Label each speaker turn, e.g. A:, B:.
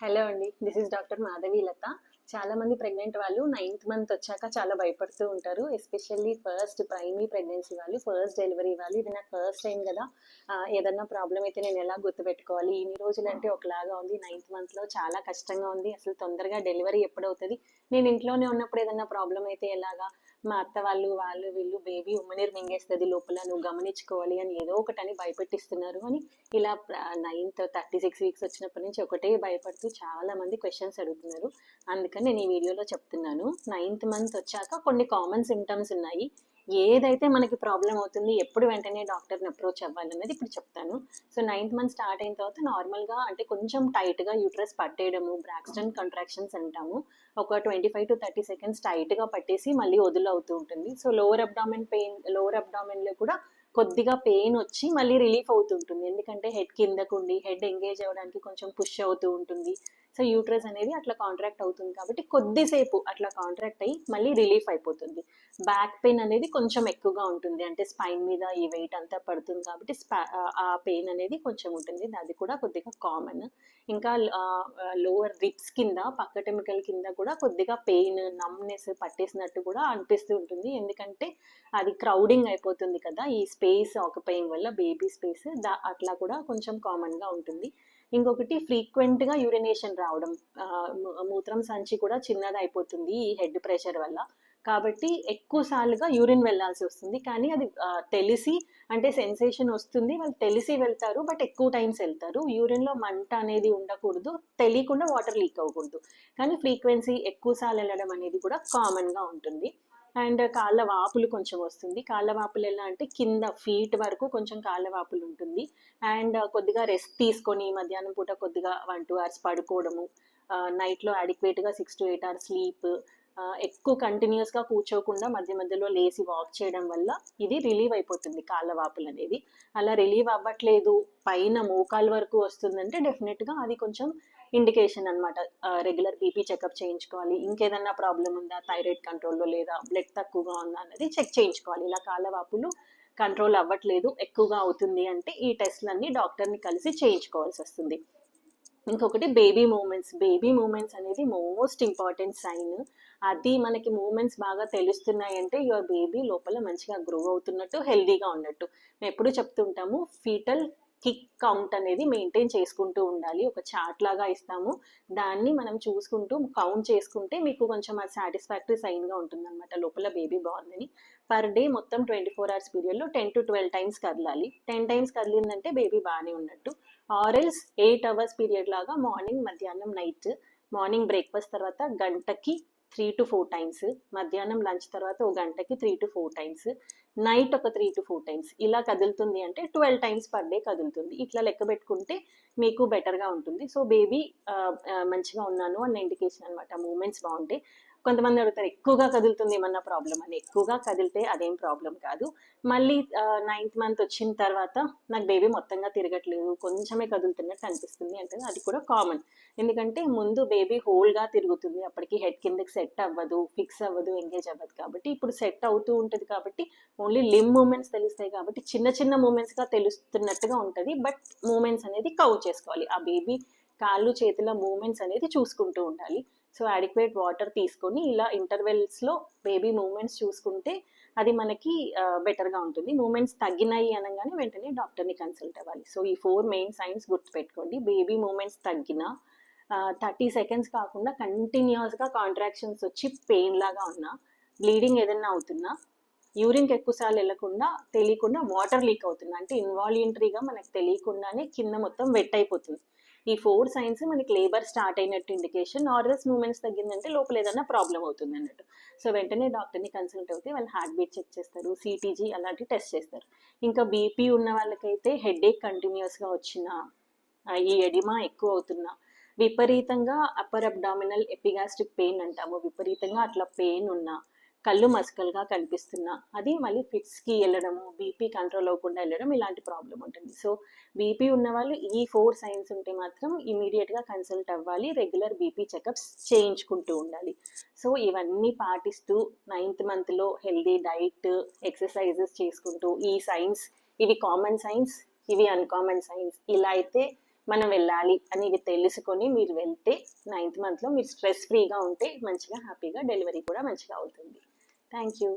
A: Hello అండి. This is doctor Madhavi Latha. చాలా మంది ప్రెగ్నెంట్ వాళ్ళు నైన్త్ మంత్ వచ్చాక చాలా భయపడుతూ ఉంటారు. ఎస్పెషల్లీ ఫస్ట్ ప్రైమరీ ప్రెగ్నెన్సీ వాళ్ళు ఫస్ట్ డెలివరీ వాళ్ళు. ఇది నాకు ఫస్ట్ టైం కదా. ఏదన్నా ప్రాబ్లం అయితే నేను ఎలా గుర్తుపెట్టుకోవాలి? ఇన్ని రోజులు అంటే ఒకలాగా ఉంది. నైన్త్ మంత్లో చాలా కష్టంగా ఉంది. అసలు తొందరగా డెలివరీ ఎప్పుడవుతుంది? నేను ఇంట్లోనే ఉన్నప్పుడు ఏదన్నా ప్రాబ్లం అయితే ఎలాగా? మా అత్త వాళ్ళు వాళ్ళు వీళ్ళు బేబీ ఉమ్మనీరు మింగేస్తుంది లోపల నువ్వు గమనించుకోవాలి అని ఏదో ఒకటి అని భయపెట్టిస్తున్నారు అని ఇలా నైన్త్ థర్టీ సిక్స్ వీక్స్ వచ్చినప్పటి నుంచి ఒకటే భయపడుతూ చాలా మంది క్వశ్చన్స్ అడుగుతున్నారు. అందుకని నేను ఈ వీడియోలో చెప్తున్నాను. నైన్త్ మంత్ వచ్చాక కొన్ని కామన్ సిమ్టమ్స్ ఉన్నాయి. ఏదైతే మనకి ప్రాబ్లం అవుతుంది ఎప్పుడు వెంటనే డాక్టర్ని అప్రోచ్ అవ్వాలన్నది ఇప్పుడు చెప్తాను. సో నైన్త్ మంత్ స్టార్ట్ అయిన తర్వాత నార్మల్గా అంటే కొంచెం టైట్గా యూట్రస్ పట్టేయడము బ్రాక్స్టన్ కంట్రాక్షన్స్ అంటాము. ఒక twenty five to thirty seconds టైట్గా పట్టేసి మళ్ళీ వదులు అవుతూ ఉంటుంది. So lower abdomen pain lower అబ్డామెన్లో కూడా కొద్దిగా పెయిన్ వచ్చి మళ్ళీ రిలీఫ్ అవుతుంటుంది ఎందుకంటే హెడ్ కిందకుండి హెడ్ ఎంగేజ్ అవ్వడానికి కొంచెం పుష్ అవుతూ ఉంటుంది. సో యూట్రస్ అనేది అట్లా కాంట్రాక్ట్ అవుతుంది కాబట్టి కొద్దిసేపు అట్లా కాంట్రాక్ట్ అయ్యి మళ్ళీ రిలీఫ్ అయిపోతుంది. బ్యాక్ పెయిన్ అనేది కొంచెం ఎక్కువగా ఉంటుంది. అంటే స్పైన్ మీద ఈ వెయిట్ అంతా పడుతుంది కాబట్టి ఆ- ఆ పెయిన్ అనేది కొంచెం ఉంటుంది. అది కూడా కొద్దిగా కామన్ ఇంకా లోవర్ రిప్స్ కింద పక్కటెమికల్ కింద కూడా కొద్దిగా పెయిన్ నమ్నెస్ పట్టేసినట్టు కూడా అనిపిస్తూ ఉంటుంది. ఎందుకంటే అది క్రౌడింగ్ అయిపోతుంది కదా. ఈ స్పేస్ ఆక్యుపైయింగ్ వల్ల బేబీ స్పేస్ దా అట్లా కూడా కొంచెం కామన్గా ఉంటుంది. ఇంకొకటి ఫ్రీక్వెంట్గా యూరినేషన్ రావడం. మూత్రం సంచి కూడా చిన్నది అయిపోతుంది ఈ హెడ్ ప్రెషర్ వల్ల. కాబట్టి ఎక్కువ సార్లుగా యూరిన్ వెళ్ళాల్సి వస్తుంది. కానీ అది తెలిసి అంటే సెన్సేషన్ వస్తుంది. వాళ్ళు తెలిసి వెళ్తారు బట్ ఎక్కువ టైమ్స్ వెళ్తారు. యూరిన్లో మంట అనేది ఉండకూడదు. తెలియకుండా వాటర్ లీక్ అవ్వకూడదు. కానీ ఫ్రీక్వెన్సీ ఎక్కువ సార్లు వెళ్ళడం అనేది కూడా కామన్గా ఉంటుంది. అండ్ కాళ్ళ వాపులు కొంచెం వస్తుంది. కాళ్ళ వాపులు ఎలా అంటే కింద ఫీట్ వరకు కొంచెం కాళ్ళ వాపులు ఉంటుంది. అండ్ కొద్దిగా రెస్ట్ తీసుకొని మధ్యాహ్నం పూట కొద్దిగా వన్ టూ అవర్స్ పడుకోవడము నైట్లో అడిక్వేట్గా six to eight hours sleep ఎక్కువ కంటిన్యూస్గా కూర్చోకుండా మధ్య మధ్యలో లేచి వాక్ చేయడం వల్ల ఇది రిలీవ్ అయిపోతుంది కాళ్ళ వాపులు అనేది అలా రిలీవ్ అవ్వట్లేదు పైన మోకాలు వరకు వస్తుందంటే డెఫినెట్గా అది కొంచెం ఇండికేషన్ అనమాట రెగ్యులర్ బీపీ చెకప్ చేయించుకోవాలి. ఇంకేదన్నా ప్రాబ్లం ఉందా? థైరాయిడ్ కంట్రోల్లో లేదా? బ్లడ్ తక్కువగా ఉందా? అన్నది చెక్ చేయించుకోవాలి. ఇలా కాళ్ళ వాపులు కంట్రోల్ అవ్వట్లేదు ఎక్కువగా అవుతుంది అంటే ఈ టెస్ట్లన్నీ డాక్టర్ని కలిసి చేయించుకోవాల్సి వస్తుంది. ఇంకొకటి బేబీ మూమెంట్స్ బేబీ మూమెంట్స్ అనేది మోస్ట్ ఇంపార్టెంట్ సైన్ అది మనకి మూమెంట్స్ బాగా తెలుస్తున్నాయి అంటే యువర్ బేబీ లోపల మంచిగా గ్రో అవుతున్నట్టు హెల్దీగా ఉన్నట్టు. మేము ఎప్పుడు చెప్తుంటాము ఫీటల్ కిక్ కౌంట్ అనేది మెయింటైన్ చేసుకుంటూ ఉండాలి. ఒక చార్ట్ లాగా ఇస్తాము. దాన్ని మనం చూసుకుంటూ కౌంట్ చేసుకుంటే మీకు కొంచెం అది సాటిస్ఫాక్టరీ సైన్గా ఉంటుందన్నమాట లోపల బేబీ బాగుందని పర్ డే మొత్తం ట్వంటీ ఫోర్ అవర్స్ పీరియడ్లో టెన్ టు ట్వెల్వ్ టైమ్స్ కదలాలి. టెన్ టైమ్స్ కదిలిందంటే బేబీ బాగానే ఉన్నట్టు. Or else eight hours period లాగా మార్నింగ్ మధ్యాహ్నం నైట్ మార్నింగ్ బ్రేక్ఫాస్ట్ తర్వాత గంటకి త్రీ టు ఫోర్ టైమ్స్ మధ్యాహ్నం లంచ్ తర్వాత ఒక గంటకి three to four times night ఒక త్రీ టు ఫోర్ టైమ్స్. ఇలా కదులుతుంది అంటే ట్వెల్వ్ టైమ్స్ పర్ డే కదులుతుంది. ఇట్లా లెక్క పెట్టుకుంటే మీకు బెటర్గా ఉంటుంది. సో బేబీ మంచిగా ఉన్నాను అన్న ఇండికేషన్ అనమాట మూమెంట్స్ బాగుంటాయి కొంతమంది అడుగుతారు ఎక్కువగా కదులుతుంది ఏమన్నా ప్రాబ్లం అని. ఎక్కువగా కదిలితే అదేం ప్రాబ్లం కాదు. మళ్ళీ నైన్త్ మంత్ వచ్చిన తర్వాత నాకు బేబీ మొత్తంగా తిరగట్లేదు. కొంచెమే కదులుతున్నట్టు అనిపిస్తుంది అంటే అది కూడా కామన్ ఎందుకంటే ముందు బేబీ హోల్గా తిరుగుతుంది. అప్పటికి హెడ్ కిందకి సెట్ అవ్వదు ఫిక్స్ అవ్వదు ఎంగేజ్ అవ్వదు కాబట్టి ఇప్పుడు సెట్ అవుతూ ఉంటుంది కాబట్టి ఓన్లీ లిమ్ మూమెంట్స్ తెలుస్తాయి కాబట్టి చిన్న చిన్న మూమెంట్స్గా తెలుస్తున్నట్టుగా ఉంటుంది. బట్ మూమెంట్స్ అనేది కౌంట్ చేసుకోవాలి. ఆ బేబీ కాళ్ళు చేతుల మూమెంట్స్ అనేది చూసుకుంటూ ఉండాలి. సో అడిక్వేట్ వాటర్ తీసుకొని ఇలా ఇంటర్వెల్స్లో బేబీ మూమెంట్స్ చూసుకుంటే అది మనకి బెటర్గా ఉంటుంది. మూమెంట్స్ తగ్గినాయి అనగానే వెంటనే డాక్టర్ని కన్సల్ట్ అవ్వాలి. సో ఈ ఫోర్ మెయిన్ సైన్స్ గుర్తుపెట్టుకోండి. బేబీ మూమెంట్స్ తగ్గినా థర్టీ సెకండ్స్ కాకుండా కంటిన్యూస్గా కాంట్రాక్షన్స్ వచ్చి పెయిన్ లాగా ఉన్నా బ్లీడింగ్ ఏదైనా అవుతున్నా యూరిన్కి ఎక్కువసార్లు వెళ్ళకుండా తెలియకుండా వాటర్ లీక్ అవుతుంది అంటే ఇన్వాల్యూంటరీగా మనకు తెలియకుండానే కింద మొత్తం వెట్ అయిపోతుంది. ఈ ఫోర్ సైన్స్ మనకి లేబర్ స్టార్ట్ అయినట్టు ఇండికేషన్ ఆర్డర్స్ మూమెంట్స్ తగ్గిందంటే లోపల ఏదైనా ప్రాబ్లం అవుతుంది అన్నట్టు. సో వెంటనే డాక్టర్ని కన్సల్ట్ అవుతే వాళ్ళు హార్ట్ బీట్ చెక్ చేస్తారు సిటీజీ అలాంటి టెస్ట్ చేస్తారు. ఇంకా బీపీ ఉన్న వాళ్ళకైతే హెడ్ ఏక్ కంటిన్యూస్గా వచ్చిన ఈ ఎడిమా ఎక్కువ అవుతున్నా విపరీతంగా అప్పర్ అబ్డామినల్ ఎపిగాస్ట్రిక్ పెయిన్ అంటాము. విపరీతంగా అట్లా పెయిన్ ఉన్నా కళ్ళు మసకలుగా కనిపిస్తున్నా. అది మళ్ళీ ఫిట్స్కి వెళ్ళడము బీపీ కంట్రోల్ అవ్వకుండా వెళ్ళడం ఇలాంటి ప్రాబ్లం ఉంటుంది. సో బీపీ ఉన్న వాళ్ళు ఈ ఫోర్ సైన్స్ ఉంటే మాత్రం ఇమీడియట్గా కన్సల్ట్ అవ్వాలి రెగ్యులర్ బీపీ చెకప్స్ చేయించుకుంటూ ఉండాలి. సో ఇవన్నీ పాటిస్తూ నైన్త్ మంత్లో హెల్దీ డైట్ ఎక్సర్సైజెస్ చేసుకుంటూ ఈ సైన్స్ ఇవి కామన్ సైన్స్ ఇవి అన్కామన్ సైన్స్ ఇలా అయితే మనం వెళ్ళాలి అని ఇవి తెలుసుకొని మీరు వెళ్తే నైన్త్ మంత్లో మీరు స్ట్రెస్ ఫ్రీగా ఉంటే మంచిగా హ్యాపీగా డెలివరీ కూడా మంచిగా అవుతుంది. Thank you.